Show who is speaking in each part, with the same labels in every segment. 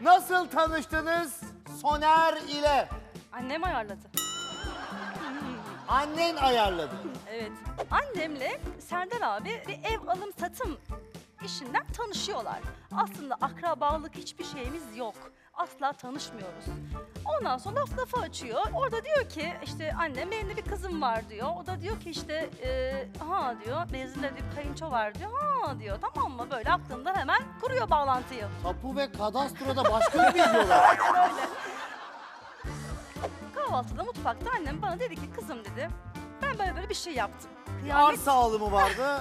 Speaker 1: Nasıl tanıştınız Soner ile?
Speaker 2: Annem ayarladı.
Speaker 1: Annen ayarladı.
Speaker 2: Evet. Annemle Serdar abi bir ev alım satım işinden tanışıyorlar. Aslında akrabalık hiçbir şeyimiz yok. Asla tanışmıyoruz. Ondan sonra laf lafı açıyor. Orada diyor ki işte annem benim de bir kızım var diyor. O da diyor ki işte e, ha diyor mezunda bir kayınço var diyor. Ha diyor tamam mı böyle aklından hemen kuruyor bağlantıyı.
Speaker 1: Tapu ve kadastroda başka bir bilmiyorlar.
Speaker 2: Öyle. Kahvaltıda mutfakta annem bana dedi ki kızım dedi ben böyle böyle bir şey yaptım. Kıyamet
Speaker 1: Arsa alımı vardı.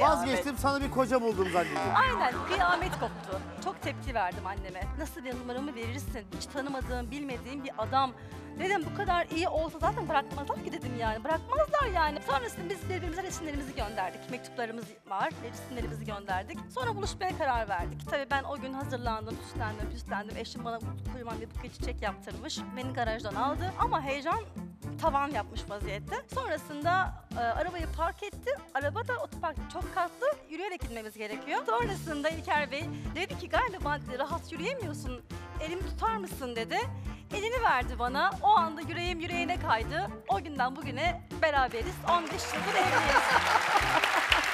Speaker 2: Kıyamet.
Speaker 1: Vazgeçtim sana bir koca buldum zannediyorum.
Speaker 2: Aynen kıyamet koptu. Çok tepki verdim anneme. Nasıl bir numaramı verirsin? Hiç tanımadığım, bilmediğim bir adam. Dedim bu kadar iyi olsa zaten bırakmazlar ki dedim yani. Bırakmazlar yani. Sonrasında biz birbirimize resimlerimizi gönderdik. Mektuplarımız var. Resimlerimizi gönderdik. Sonra buluşmaya karar verdik. Tabii ben o gün hazırlandım, süslendim, püslendim. Eşim bana kocaman bir buket çiçek yaptırmış. Beni garajdan aldı. Ama heyecan tavan yapmış vaziyette. Sonrasında e, arabayı park etti. Araba da otoparkta çok katlı. Yürüyerek gitmemiz gerekiyor. Sonrasında İlker Bey dedi ki galiba dedi, rahat yürüyemiyorsun. Elimi tutar mısın dedi. Elini verdi bana. O anda yüreğim yüreğine kaydı. O günden bugüne beraberiz. 15 yıldır evliyiz.